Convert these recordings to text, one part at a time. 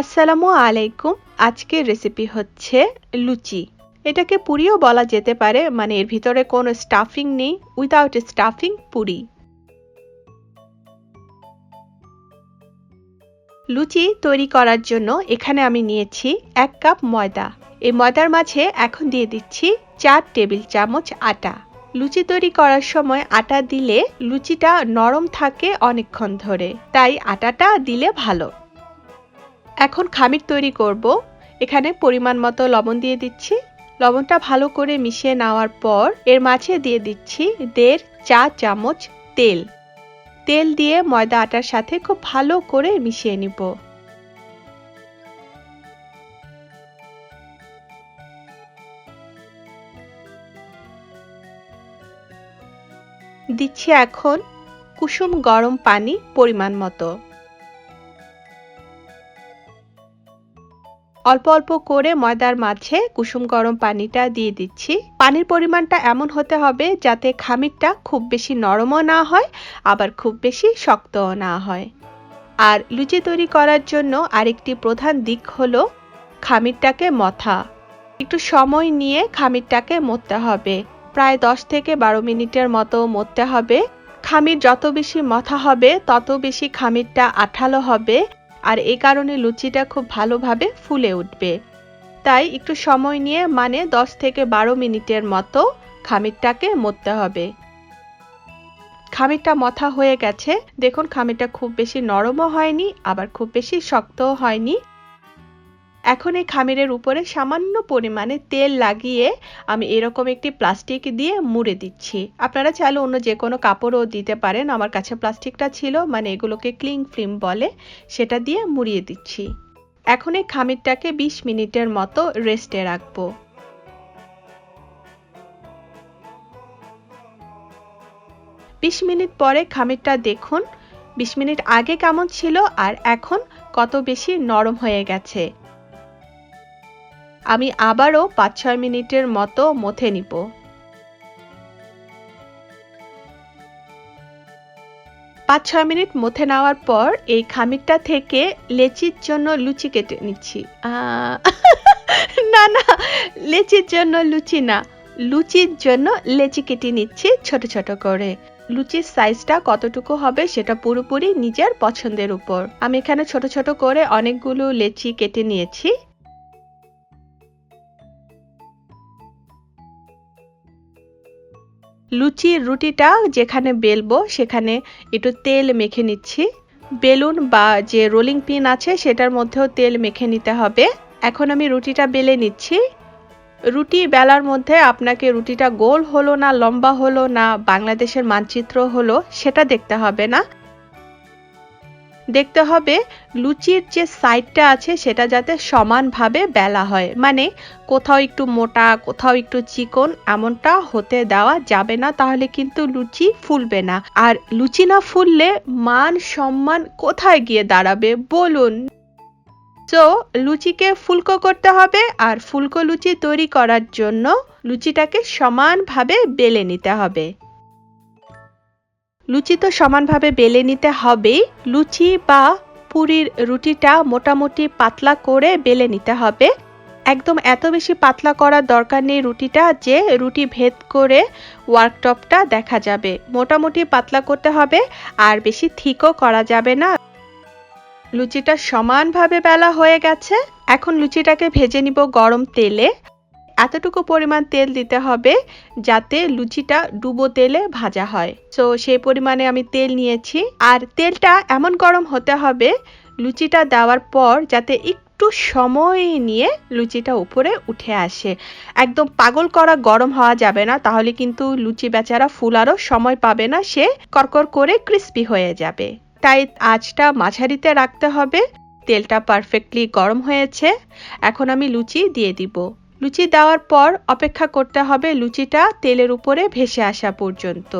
আসসালামু আলাইকুম। আজকের রেসিপি হচ্ছে লুচি। এটাকে পুরিও বলা যেতে পারে মানে এর ভিতরে কোনো স্টাফিং নেই উইদাউট স্টাফিং পুরি। লুচি তৈরি করার জন্য এখানে আমি নিয়েছি এক কাপ ময়দা। এই ময়দার মাঝে এখন দিয়ে দিচ্ছি চার টেবিল চামচ আটা। লুচি তৈরি করার সময় আটা দিলে লুচিটা নরম থাকে অনেকক্ষণ ধরে, তাই আটাটা দিলে ভালো। এখন খামির তৈরি করব। এখানে পরিমাণ মতো লবণ দিয়ে দিচ্ছি। লবণটা ভালো করে মিশিয়ে নেওয়ার পর এর মাঝে দিয়ে দিচ্ছি দেড় চা চামচ তেল। তেল দিয়ে ময়দা আটার সাথে খুব ভালো করে মিশিয়ে নিব। দিচ্ছি এখন কুসুম গরম পানি পরিমাণ মতো। অল্প অল্প করে ময়দার মাঝে কুসুম গরম পানিটা দিয়ে দিচ্ছি। পানির পরিমাণটা এমন হতে হবে যাতে খামিরটা খুব বেশি নরমও না হয়, আবার খুব বেশি শক্তও না হয়। আর লুচি তৈরি করার জন্য আরেকটি প্রধান দিক হলো খামিরটাকে মথা। একটু সময় নিয়ে খামিরটাকে মথতে হবে। প্রায় দশ থেকে বারো মিনিটের মতো মথতে হবে। খামির যত বেশি মথা হবে, তত বেশি খামিরটা আঠালো হবে। আর এই কারণে লুচিটা খুব ভালোভাবে ফুলে উঠবে। তাই একটু সময় নিয়ে মানে দশ থেকে বারো মিনিটের মতো খামিরটাকে মরতে হবে। খামিরটা মথা হয়ে গেছে। দেখুন, খামিরটা খুব বেশি নরমও হয়নি, আবার খুব বেশি শক্তও হয়নি। এখন এই খামিরের উপরে সামান্য পরিমাণে তেল লাগিয়ে আমি এরকম একটি প্লাস্টিক দিয়ে মুড়ে দিচ্ছি। আপনারা চাইলে অন্য যে কোনো কাপড়ও দিতে পারেন। আমার কাছে প্লাস্টিকটা ছিল মানে এগুলোকে ক্লিং ফিল্ম বলে, সেটা দিয়ে মুড়িয়ে দিচ্ছি। এখন এই খামিরটাকে ২০ মিনিটের মতো রেস্টে রাখব। বিশ মিনিট পরে খামিরটা দেখুন, বিশ মিনিট আগে কেমন ছিল আর এখন কত বেশি নরম হয়ে গেছে। আমি আবারও পাঁচ ছয় মিনিটের মতো মথে নিব। পাঁচ ছয় মিনিট মথে নেওয়ার পর এই খামিরটা থেকে লেচির জন্য লুচি কেটে নিচ্ছি। না না, লেচির জন্য লুচি না, লুচির জন্য লেচি কেটে নিচ্ছি ছোট ছোট করে। লুচির সাইজটা কতটুকু হবে সেটা পুরোপুরি নিজের পছন্দের উপর। আমি এখানে ছোট ছোট করে অনেকগুলো লেচি কেটে নিয়েছি। লুচির রুটিটা যেখানে বেলবো, সেখানে একটু তেল মেখে নিচ্ছি। বেলুন বা যে রোলিং পিন আছে, সেটার মধ্যেও তেল মেখে নিতে হবে। এখন আমি রুটিটা বেলে নিচ্ছি। রুটি বেলার মধ্যে আপনাকে রুটিটা গোল হলো না, লম্বা হলো না, বাংলাদেশের মানচিত্র হলো, সেটা দেখতে হবে না। দেখতে হবে লুচির যে সাইডটা আছে সেটা যাতে সমানভাবে বেলা হয়। মানে কোথাও একটু মোটা, কোথাও একটু চিকন এমনটা হতে দেওয়া যাবে না, তাহলে কিন্তু লুচি ফুলবে না। আর লুচি না ফুললে মান সম্মান কোথায় গিয়ে দাঁড়াবে বলুন? তো লুচিকে ফুলকো করতে হবে আর ফুলকো লুচি তৈরি করার জন্য লুচিটাকে সমানভাবে বেলে নিতে হবে। লুচি তো সমানভাবে বেলে নিতে হবেই। লুচি বা পুরির রুটিটা মোটামুটি পাতলা করে বেলে নিতে হবে। একদম এত বেশি পাতলা করার দরকার নেই রুটিটা যে রুটি ভেদ করে ওয়ার্কটপটা দেখা যাবে। মোটামুটি পাতলা করতে হবে, আর বেশি থিকও করা যাবে না। লুচিটা সমানভাবে বেলা হয়ে গেছে। এখন লুচিটাকে ভেজে নিব গরম তেলে। এতটুকু পরিমাণ তেল দিতে হবে যাতে লুচিটা ডুবো তেলে ভাজা হয়। তো সেই পরিমাণে আমি তেল নিয়েছি। আর তেলটা এমন গরম হতে হবে লুচিটা দেওয়ার পর যাতে একটু সময় নিয়ে লুচিটা উপরে উঠে আসে। একদম পাগল করা গরম হওয়া যাবে না, তাহলে কিন্তু লুচি বেচারা ফুলারও সময় পাবে না, সে করকর করে ক্রিস্পি হয়ে যাবে। তাই আঁচটা মাঝারিতে রাখতে হবে। তেলটা পারফেক্টলি গরম হয়েছে। এখন আমি লুচি দিয়ে দিব। লুচি দেওয়ার পর অপেক্ষা করতে হবে লুচিটা তেলের উপরে ভেসে আসা পর্যন্ত।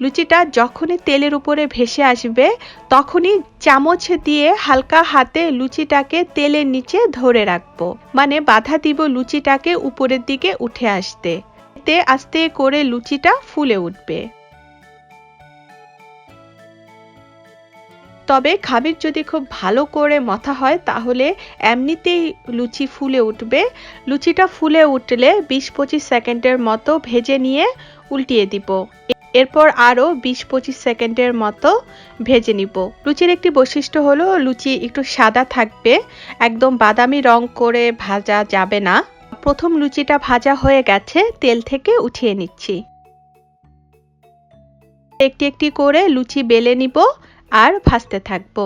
লুচিটা যখনই তেলের উপরে ভেসে আসবে, তখনই চামচ দিয়ে হালকা হাতে লুচিটাকে তেলের নিচে ধরে রাখব। মানে বাধা দিব লুচিটাকে উপরের দিকে উঠে আসতে। এতে আস্তে করে লুচিটা ফুলে উঠবে। তবে খামির যদি খুব ভালো করে মথা হয়, তাহলে এমনিতেই লুচি ফুলে উঠবে। লুচিটা ফুলে উঠলে বিশ পঁচিশ সেকেন্ডের মতো ভেজে নিয়ে উল্টিয়ে দিব। এরপর আরও বিশ পঁচিশ সেকেন্ডের মতো ভেজে নিব। লুচির একটি বৈশিষ্ট্য হলো, লুচি একটু সাদা থাকবে, একদম বাদামি রং করে ভাজা যাবে না। প্রথম লুচিটা ভাজা হয়ে গেছে, তেল থেকে উঠিয়ে নিচ্ছি। একটি একটি করে লুচি বেলে নিব। আর ভাজতে থাকব।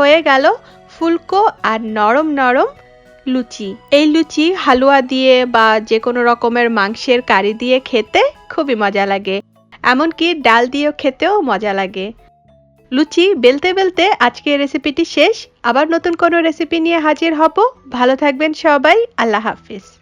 হয়ে গেল ফুলকো আর নরম নরম লুচি। এই লুচি হালুয়া দিয়ে বা যে কোনো রকমের মাংসের কারি দিয়ে খেতে খুবই মজা লাগে। এমনকি ডাল দিয়েও খেতেও মজা লাগে। লুচি বেলতে বেলতে আজকের রেসিপিটি শেষ। আবার নতুন কোনো রেসিপি নিয়ে হাজির হব। ভালো থাকবেন সবাই। আল্লাহ হাফিজ।